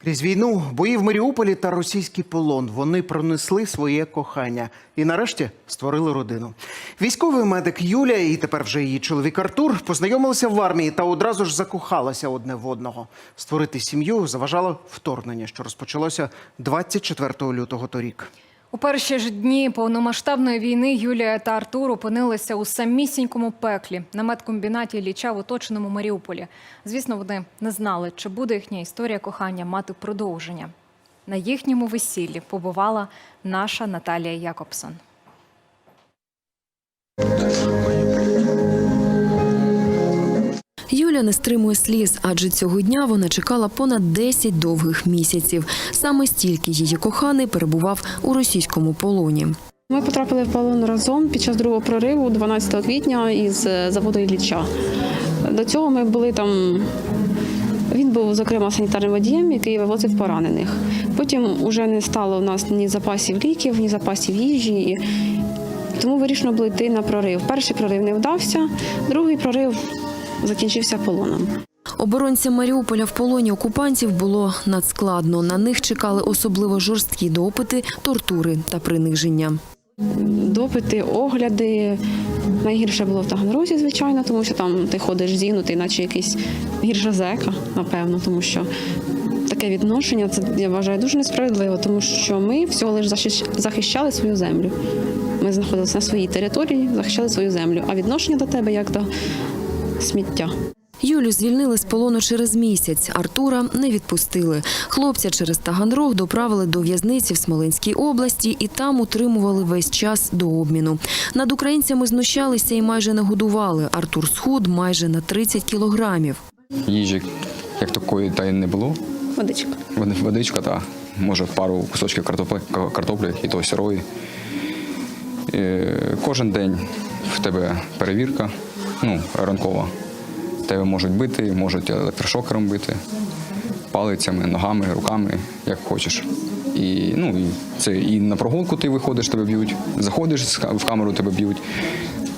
Крізь війну, бої в Маріуполі та російський полон вони пронесли своє кохання і нарешті створили родину. Військовий медик Юлія і тепер вже її чоловік Артур познайомилися в армії та одразу ж закохалися одне в одного. Створити сім'ю заважало вторгнення, що розпочалося 24 лютого торік. У перші ж дні повномасштабної війни Юлія та Артур опинилися у самісінькому пеклі на медкомбінаті Ліча в оточеному Маріуполі. Звісно, вони не знали, чи буде їхня історія кохання мати продовження. На їхньому весіллі побувала наша Наталія Якобсон. Юля не стримує сліз, адже цього дня вона чекала понад 10 довгих місяців. Саме стільки її коханий перебував у російському полоні. Ми потрапили в полон разом під час другого прориву 12 квітня із заводу Ілліча. До цього ми були там. Він був, зокрема, санітарним водієм, який вивозив поранених. Потім вже не стало у нас ні запасів ліків, ні запасів їжі. Тому вирішено було йти на прорив. Перший прорив не вдався, другий прорив закінчився полоном. Оборонцям Маріуполя в полоні окупантів було надскладно. На них чекали особливо жорсткі допити, тортури та приниження. Допити, огляди. Найгірше було в Таганрозі, звичайно, тому що там ти ходиш зігнутий, наче якийсь гірша зека, напевно, тому що таке відношення це я вважаю дуже несправедливо, тому що ми всього лише захищали свою землю. Ми знаходилися на своїй території, захищали свою землю, а відношення до тебе як до сміття. Юлю звільнили з полону через місяць. Артура не відпустили. Хлопця через Таганрог доправили до в'язниці в Смоленській області і там утримували весь час до обміну. Над українцями знущалися і майже не годували. Артур схуд майже на 30 кілограмів. Їжі як такої та й не було. Водичка. Води- Водичка та може пару кусочків картоплі, картоплі і то сирої. Е, Кожен день в тебе перевірка, ну, ранкова. Тебе можуть бити, можуть електрошокером бити, палицями, ногами, руками, як хочеш. І, ну, і це і на прогулку ти виходиш, тебе б'ють, заходиш в камеру, тебе б'ють,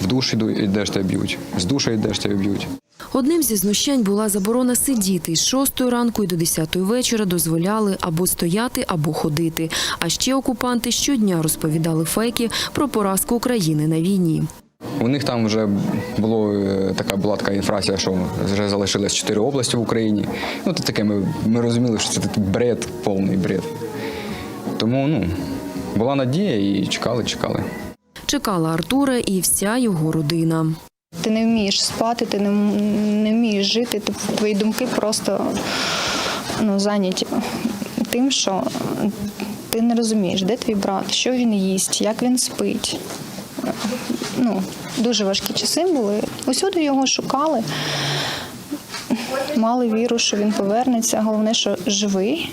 в душ йдеш, тебе б'ють, з душа йдеш, тебе б'ють. Одним зі знущань була заборона сидіти. З 6 ранку і до 10 вечора дозволяли або стояти, або ходити. А ще окупанти щодня розповідали фейки про поразку України на війні. У них там вже було е, така була така інфрація, що вже залишилось чотири області в Україні. Ну, то таке ми, ми розуміли, що це такий бред, повний бред. Тому ну, була надія і чекали, чекали. Чекала Артура і вся його родина. Ти не вмієш спати, ти не, не вмієш жити. ти- Твої думки просто ну, зайняті тим, що ти не розумієш, де твій брат, що він їсть, як він спить. Ну, дуже важкі часи були. Усюди його шукали, мали віру, що він повернеться. Головне, що живий.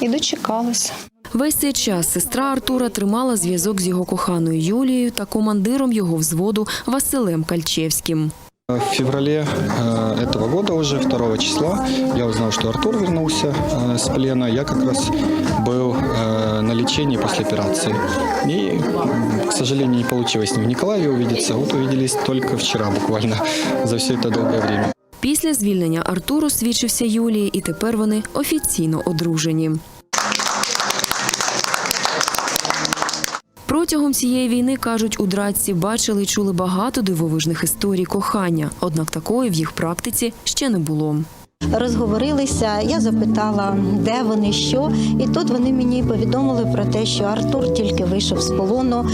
І дочекалися. Весь цей час сестра Артура тримала зв'язок з його коханою Юлією та командиром його взводу Василем Кальчевським. В феврале э, этого года, уже 2 числа, я узнал, что Артур вернулся э, с плена. Я как раз был э, на лечении после операции. И, к сожалению, не получилось с ним в Николаеве увидеться. Вот увиделись только вчера буквально за все это долгое время. Після звільнення Артур освічився Юлії, і тепер вони офіційно одружені. Протягом цієї війни, кажуть, у драці бачили і чули багато дивовижних історій кохання, однак такої в їх практиці ще не було. Розговорилися, я запитала, де вони, що, і тут вони мені повідомили про те, що Артур тільки вийшов з полону,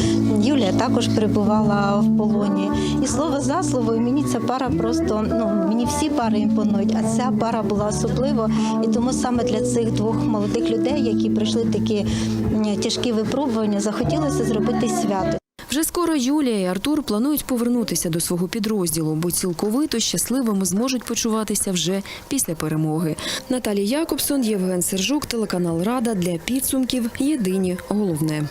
Юлія також перебувала в полоні. І слово за слово, і мені ця пара просто ну мені всі пари імпонують, а ця пара була особливо. І тому саме для цих двох молодих людей, які пройшли такі тяжкі випробування, захотілося зробити свято. Вже скоро Юлія і Артур планують повернутися до свого підрозділу, бо цілковито щасливими зможуть почуватися вже після перемоги. Наталія Якобсон, Євген Сержук, телеканал Рада для підсумків. Єдині головне.